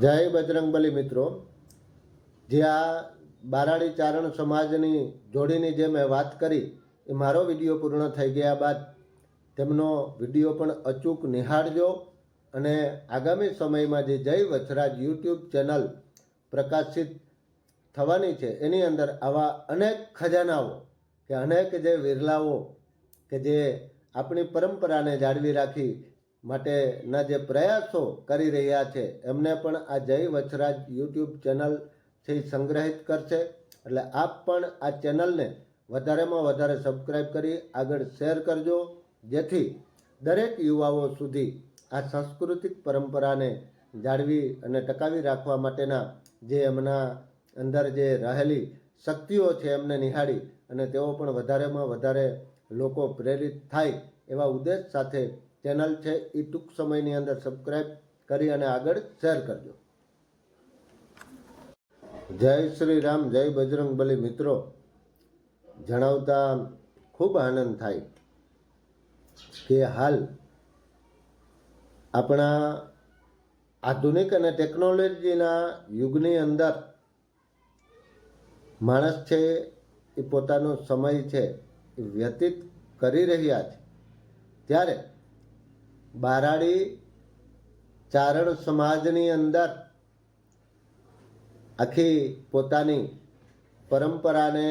જય બજરંગબલી મિત્રો. જે આ બારાડી ચારણ સમાજની જોડીની જે મેં વાત કરી, એ મારો વીડિયો પૂર્ણ થઈ ગયા બાદ તેમનો વીડિયો પણ અચૂક નિહાળજો અને આગામી સમયમાં જે જય વચરાજ યુટ્યુબ ચેનલ પ્રકાશિત થવાની છે, એની અંદર આવા અનેક ખજાનાઓ કે અનેક જે વિરલાઓ કે જે આપણી પરંપરાને જાળવી રાખી માટેના જે પ્રયાસો કરી રહ્યા છે, એમને પણ આ જય વછરાજ યુટ્યુબ ચેનલ છે ઈ સંગ્રહિત કરશે. એટલે આપ પણ આ ચેનલને વધારેમાં વધારે સબસ્ક્રાઈબ કરી આગળ શેર કરજો, જેથી દરેક યુવાઓ સુધી આ સાંસ્કૃતિક પરંપરાને જાળવી અને ટકાવી રાખવા માટેના જે એમના અંદર જે રહેલી શક્તિઓ છે, એમને નિહાળી અને તેઓ પણ વધારેમાં વધારે લોકો પ્રેરિત થાય એવા ઉદ્દેશ સાથે ચેનલ છે એ ટૂંક સમયની અંદર સબસ્ક્રાઈબ કરી અને આગળ શેર કરજો. જય શ્રી રામ, જય બજરંગ બલી. મિત્રો, જણાવતા ખૂબ આનંદ થાય કે હાલ આપણા આધુનિક અને ટેકનોલોજીના યુગની અંદર માણસ છે, એ પોતાનો સમય છે, એ વ્યતીત કરી રહ્યા છે. ત્યારે બારાડી ચારણ સમાજની અંદર આખી પોતાની પરંપરાને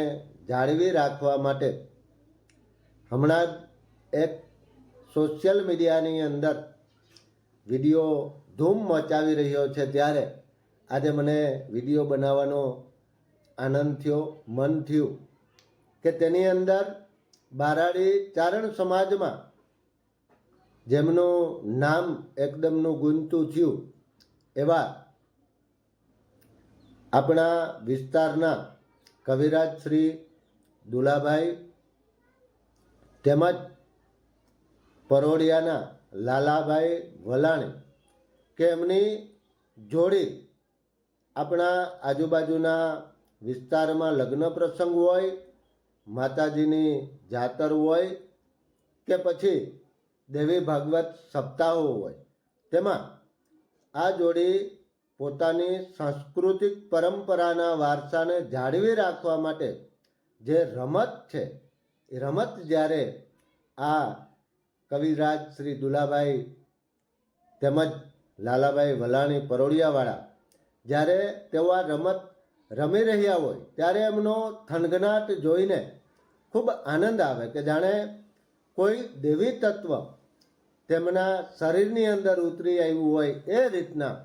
જાળવી રાખવા માટે હમણાં જ એક સોશિયલ મીડિયાની અંદર વીડિયો ધૂમ મચાવી રહ્યો છે ત્યારે આજે મને વીડિયો બનાવવાનો આનંદ થયો, મન થયું કે તેની અંદર બારાડી ચારણ સમાજમાં જેમનું નામ એકદમનું ગુંતું થયું, એવા આપણા વિસ્તારના કવિરાજ શ્રી દુલાભાઈ તેમજ પરોડિયાના લાલાભાઈ વલાણી કે એમની જોડી આપણા આજુબાજુના વિસ્તારમાં લગ્ન પ્રસંગ હોય, માતાજીની જાતર હોય કે પછી દેવી ભાગવત સપ્તાહો હોય. તેમાં આ જોડી પોતાની સાંસ્કૃતિક પરંપરાના વારસાને જાળવી રાખવા માટે જે રમત છે, એ રમત જ્યારે આ કવિરાજ શ્રી દુલાભાઈ તેમજ લાલાભાઈ વલાણી પરોડિયાવાળા જ્યારે તેઓ આ રમત રમી રહ્યા હોય, ત્યારે એમનો થનગનાટ જોઈને ખૂબ આનંદ આવે કે જાણે કોઈ દેવી તત્વ તેમના શરીરની અંદર ઉતરી આવ્યું હોય એ રીતના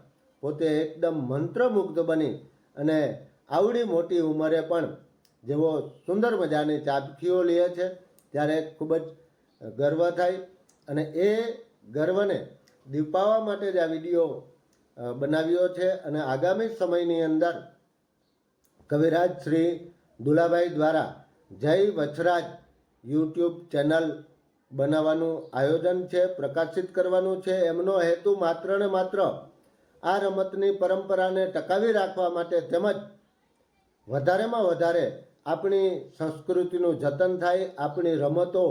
પોતે એકદમ મંત્રમુગ્ધ બની અને આવડી મોટી ઉંમરે પણ જેવો સુંદર મજાની ચાબખીઓ લે છે, ત્યારે ખૂબ જ ગર્વ થાય અને એ ગર્વને દીપાવવા માટે જ આ વીડિયો બનાવ્યો છે અને આગામી સમયની અંદર કવિરાજ શ્રી દુલાભાઈ દ્વારા જય વછરાજ યુટ્યુબ ચેનલ બનાવવાનું આયોજન છે, પ્રકાશિત કરવાનું છે. એમનો હેતુ માત્ર ને માત્ર આ રમતની પરંપરાને ટકાવી રાખવા માટે તેમજ વધારેમાં વધારે આપણી સંસ્કૃતિનું જતન થાય, આપણી રમતો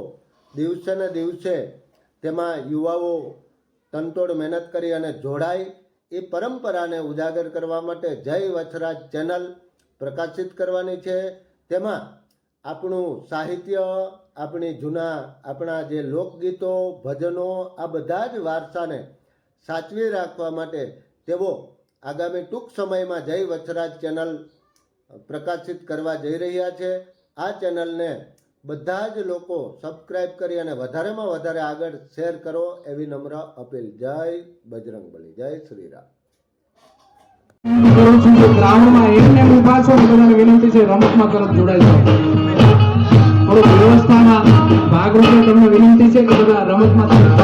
દિવસે ને દિવસે તેમાં યુવાઓ તનતોડ મહેનત કરી અને જોડાય. એ પરંપરાને ઉજાગર કરવા માટે જય વછરાજ ચેનલ પ્રકાશિત કરવાની છે. તેમાં આપણું સાહિત્ય આપણી જૂના, આપણા જે લોકગીતો, ભજનો, આ બધા જ વારસાને સાચવી રાખવા માટે તેઓ આગામી ટૂંક સમયમાં જય વચ્છરાજ ચેનલ પ્રકાશિત કરવા જઈ રહ્યા છે. આ ચેનલને બધા જ લોકો સબસ્ક્રાઈબ કરી અને વધારેમાં વધારે આગળ શેર કરો એવી નમ્ર અપીલ. જય બજરંગબલી. જય શ્રી રામ ગ્રાઉન્ડમાં એમને ઊભા છો બધાને વિનંતી છે, રમતમાં તરફ જોડાઈ જાઓ. ભાગરૂપે તમને વિનંતી છે કે બધા રમતમાં તરફ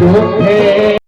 જોડાઈ